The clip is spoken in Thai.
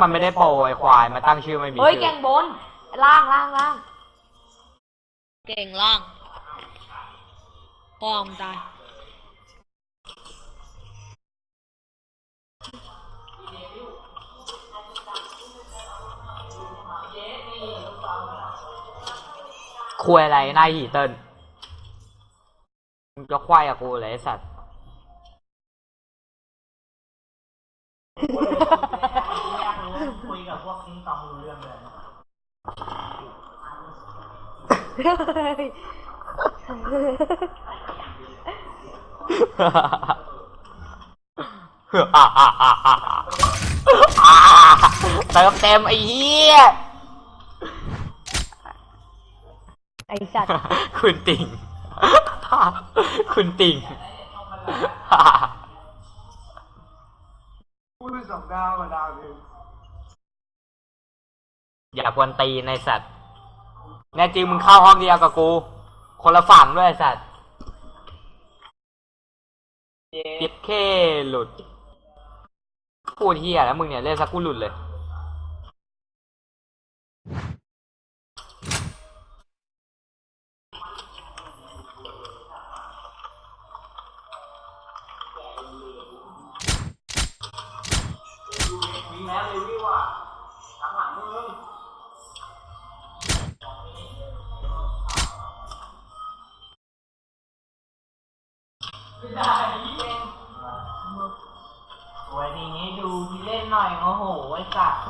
มันไม่ได้โปรไอควายมาตั้งชื่อไม่มีเฮ้ยชื่อแกงบน ล่างล่างล่างเก่งล่างปอมตายควยอะไรนายหีเติ้ลมึงจะควายกับกูเลยไอ้สัตว์ คุยกับพวกคิงตองรู้เรื่องเลยเติมเต็มไอ้เหี้ย ไอสัตว์ คุณติ่ง คุณติ่ง สองดาวมาดาวหนึ่งอย่ากวนตีในสัตว์แน่จริงมึงเข้าห้องเดียวกับกู คนละฝั่งด้วยไอ้สัตว์เจ็บแค่หลุดพูดเฮียแล้วมึงเนี่ยเล่นสักกูหลุดเลย มีแล้วเลยวิวอะหลังหลังมึงไม่ได้เล่นโอ้ยทีนี้ดูที่เล่นหน่อยโอ้โหไอ้สัตว์